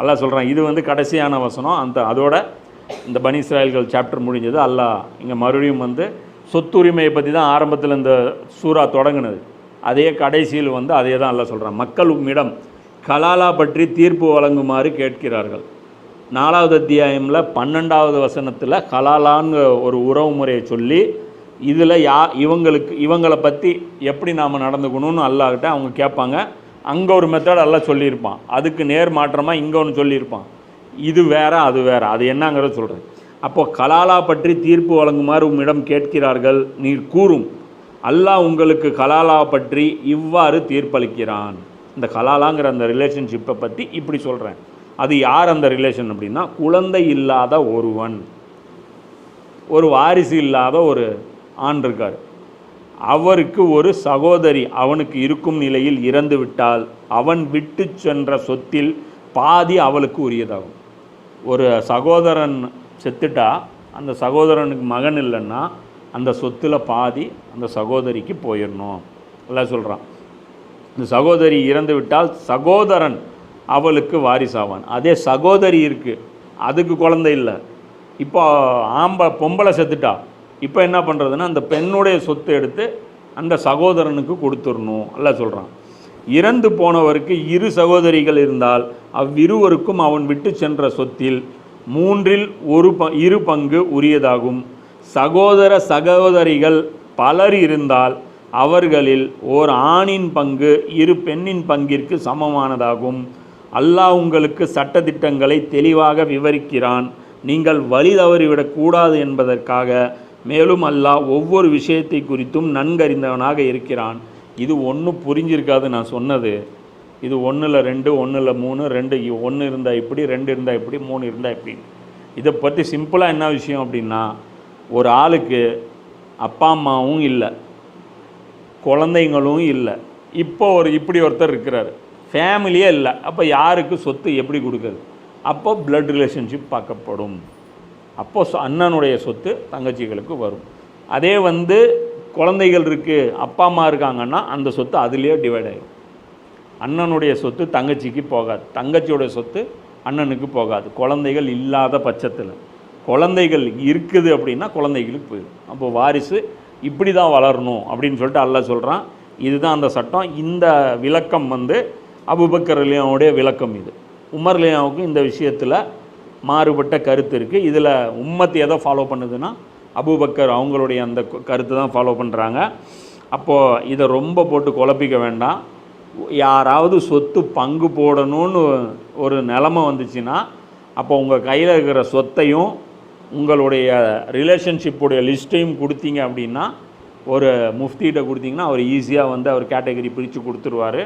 அல்லாஹ் சொல்கிறான் இது வந்து கடைசியான வசனம். அந்த அதோட இந்த பனி இஸ்ராயல்கள் சாப்டர் முடிஞ்சது. அல்லாஹ் இங்கே மறுபடியும் வந்து சொத்துரிமையை பற்றி தான் ஆரம்பத்தில் இந்த சூறா தொடங்கினது. அதே கடைசியில் வந்து அதே தான் அல்லாஹ் சொல்கிறான் மக்கள் உம்மிடம் கலாலா பற்றி தீர்ப்பு வழங்குமாறு கேட்கிறார்கள். நாலாவது அத்தியாயமில் பன்னெண்டாவது வசனத்தில் கலாலான்னு ஒரு உறவு முறையை சொல்லி இதில் யா இவங்களுக்கு இவங்களை பற்றி எப்படி நாம் நடந்துக்கணும்னு அல்லாஹ்கிட்ட அவங்க கேட்பாங்க. அங்கே ஒரு மெத்தட் எல்லாம் சொல்லியிருப்பான். அதுக்கு நேர் மாற்றமாக இங்கே ஒன்று சொல்லியிருப்பான். இது வேற அது வேற. அது என்னங்கிறத சொல்கிறேன் அப்போது கலாலா பற்றி தீர்ப்பு வழங்குமாறு உம்மிடம் கேட்கிறார்கள். நீர் கூறும். அல்லாஹ் உங்களுக்கு கலாலா பற்றி இவ்வாறு தீர்ப்பளிக்கிறான். இந்த கலாலாங்கிற அந்த ரிலேஷன்ஷிப்பை பற்றி இப்படி சொல்கிறேன் அது யார் அந்த ரிலேஷன் அப்படின்னா குழந்தை இல்லாத ஒருவன். ஒரு வாரிசு இல்லாத ஒரு ஆண் இருக்கார். அவருக்கு ஒரு சகோதரி அவனுக்கு இருக்கும் நிலையில் இறந்து விட்டால் அவன் விட்டு சென்ற சொத்தில் பாதி அவளுக்கு உரியதாகும். ஒரு சகோதரன் செத்துட்டா அந்த சகோதரனுக்கு மகன் இல்லைன்னா அந்த சொத்தில் பாதி அந்த சகோதரிக்கு போயிடணும். எல்லாம் சொல்கிறான் இந்த சகோதரி இறந்து விட்டால் சகோதரன் அவளுக்கு வாரிசாவான். அதே சகோதரி இருக்குது அதுக்கு குழந்தை இல்லை. இப்போ ஆம்ப பொம்பளை செத்துட்டா இப்போ என்ன பண்ணுறதுன்னா அந்த பெண்ணுடைய சொத்து எடுத்து அந்த சகோதரனுக்கு கொடுத்துடணும் அல்ல சொல்கிறான் இறந்து போனவருக்கு இரு சகோதரிகள் இருந்தால் அவ்விருவருக்கும் அவன் விட்டு சென்ற சொத்தில் மூன்றில் ஒரு ப இரு பங்கு உரியதாகும். சகோதர சகோதரிகள் பலர் இருந்தால் அவர்களில் ஓர் ஆணின் பங்கு இரு பெண்ணின் பங்கிற்கு சமமானதாகும். அல்லாஹ் உங்களுக்கு சட்டத்திட்டங்களை தெளிவாக விவரிக்கிறான். நீங்கள் வழி தவறிவிடக்கூடாது என்பதற்காக மேலும் அல்லாஹ் ஒவ்வொரு விஷயத்தை குறித்தும் நன்கறிந்தவனாக இருக்கிறான். இது ஒன்றும் புரிஞ்சிருக்காது நான் சொன்னது. இது ஒன்றில் ரெண்டு ஒன்றில் மூணு ரெண்டு ஒன்று இருந்தால் இப்படி ரெண்டு இருந்தால் இப்படி மூணு இருந்தால் இப்படி. இதை பற்றி சிம்பிளாக என்ன விஷயம் அப்படின்னா ஒரு ஆளுக்கு அப்பா அம்மாவும் இல்லை. குழந்தைங்களும் இல்லை. இப்போ ஒரு இப்படி ஒருத்தர் இருக்கிறார். ஃபேமிலியே இல்லை. அப்போ யாருக்கு சொத்து எப்படி கொடுக்குறது? அப்போ ப்ளட் ரிலேஷன்ஷிப் பார்க்கப்படும். அப்போ சொ- அண்ணனுடைய சொத்து தங்கச்சிகளுக்கு வரும். அதே வந்து குழந்தைகள் இருக்குது அப்பா அம்மா இருக்காங்கன்னா அந்த சொத்து அதுலேயே டிவைட் ஆகிடும் அண்ணனுடைய சொத்து தங்கச்சிக்கு போகாது. தங்கச்சியோடைய சொத்து அண்ணனுக்கு போகாது. குழந்தைகள் இல்லாத பட்சத்தில். குழந்தைகள் இருக்குது அப்படின்னா குழந்தைகளுக்கு போயிடும் அப்போ வாரிசு இப்படி தான் வளரணும் அப்படின்னு சொல்லிட்டு அல்ல சொல்கிறான் இதுதான் அந்த சட்டம். இந்த விளக்கம் வந்து அபுபக்கர் லியாவுடைய விளக்கம் இது. உமர் லியாவுக்கும் இந்த விஷயத்தில் மாறுபட்ட கருத்து இருக்குது இதில் உம்மத்து எதை ஃபாலோ பண்ணுதுன்னா அபுபக்கர் அவங்களுடைய அந்த கருத்து தான் ஃபாலோ பண்ணுறாங்க அப்போது இதை ரொம்ப போட்டு குழப்பிக்க வேண்டாம். யாராவது சொத்து பங்கு போடணும்னு ஒரு நிலமை வந்துச்சுன்னா அப்போ உங்கள் கையில் இருக்கிற சொத்தையும் உங்களுடைய ரிலேஷன்ஷிப்புடைய லிஸ்ட்டையும் கொடுத்தீங்க அப்படின்னா ஒரு முஃப்திகிட்ட கொடுத்தீங்கன்னா அவர் ஈஸியாக வந்து அவர் கேட்டகரி பிரித்து கொடுத்துருவாரு.